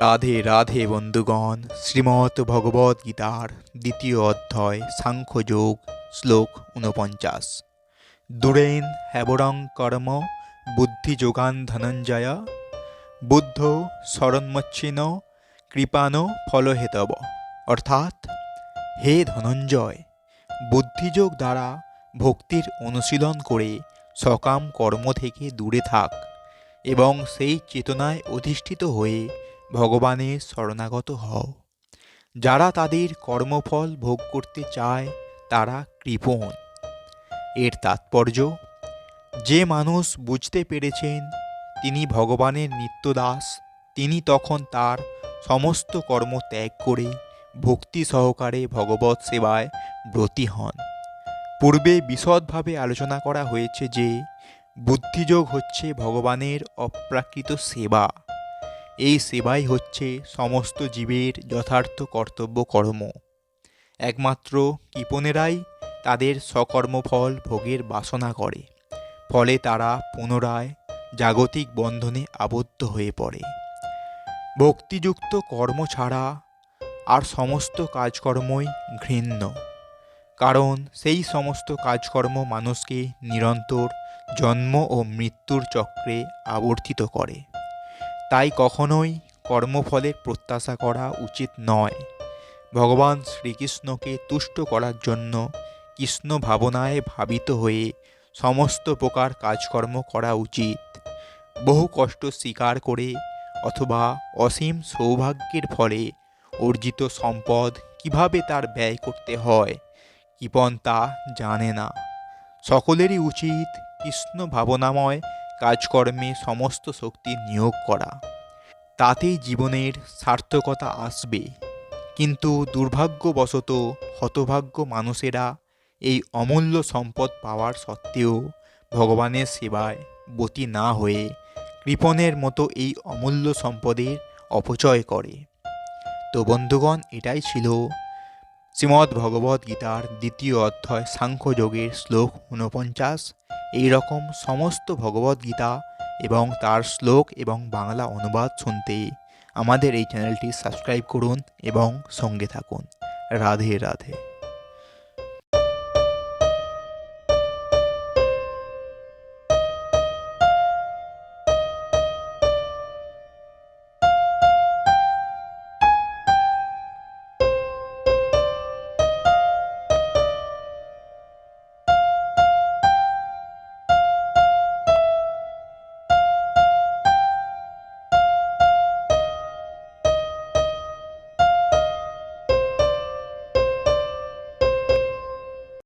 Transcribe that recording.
রাধে রাধে বন্ধুগণ, শ্রীমৎ ভগবদ গীতার দ্বিতীয় অধ্যায় সাংখ্যযোগ শ্লোক ঊনপঞ্চাশ। দূরেন হ্যাবরং কর্ম বুদ্ধিযোগান ধনঞ্জয়, বুদ্ধ শরণমচ্ছিন্ন কৃপানো ফলহেতব। অর্থাৎ, হে ধনঞ্জয় বুদ্ধিযোগ দ্বারা ভক্তির অনুশীলন করে সকাম কর্ম থেকে দূরে থাক এবং সেই চেতনায় অধিষ্ঠিত হয়ে ভগবানের শরণাগত হও। যারা তাদের কর্মফল ভোগ করতে চায়, তারা কৃপণ। এর তাৎপর্য, যে মানুষ বুঝতে পেরেছেন তিনি ভগবানের নিত্যদাস, তিনি তখন তার সমস্ত কর্ম ত্যাগ করে ভক্তি সহকারে ভগবত সেবায় ব্রতী হন। পূর্বে বিশদভাবে আলোচনা করা হয়েছে যে, বুদ্ধিযোগ হচ্ছে ভগবানের অপ্রাকৃত সেবা। এই সেবাই হচ্ছে সমস্ত জীবের যথার্থ কর্তব্য কর্ম। একমাত্র কৃপণেরাই তাদের সকর্মফল ভোগের বাসনা করে, ফলে তারা পুনরায় জাগতিক বন্ধনে আবদ্ধ হয়ে পড়ে। ভক্তিযুক্ত কর্ম ছাড়া আর সমস্ত কাজকর্মই ঘৃণ্য, কারণ সেই সমস্ত কাজকর্ম মানুষকে নিরন্তর জন্ম ও মৃত্যুর চক্রে আবর্তিত করে। তাই কখনোই কর্মফলের প্রত্যাশা করা উচিত নয়। ভগবান শ্রীকৃষ্ণকে তুষ্ট করার জন্য কৃষ্ণ ভাবনায় ভাবিত হয়ে সমস্ত প্রকার কাজকর্ম করা উচিত। বহু কষ্ট স্বীকার করে অথবা অসীম সৌভাগ্যের ফলে অর্জিত সম্পদ কীভাবে তার ব্যয় করতে হয় কিপন তা জানে না। সকলেরই উচিত কৃষ্ণ ভাবনাময় কাজকর্মে সমস্ত শক্তি নিয়োগ করা। তাতেই জীবনের সার্থকতা আসবে। কিন্তু দুর্ভাগ্যবশত হতভাগ্য মানুষেরা এই অমূল্য সম্পদ পাওয়ার সত্ত্বেও ভগবানের সেবায় বতি না হয়ে কৃপণের মতো এই অমূল্য সম্পদের অপচয় করে। তো বন্ধুগণ, এটাই ছিল শ্রীমদ্ ভগবদ্গীতার দ্বিতীয় অধ্যায়, সাংখ্যযোগের শ্লোক ঊনপঞ্চাশ। এই রকম সমস্ত ভগবদ্গীতা এবং তার শ্লোক এবং বাংলা অনুবাদ শুনতে আমাদের এই চ্যানেলটি সাবস্ক্রাইব করুন এবং সঙ্গে থাকুন। রাধে রাধে।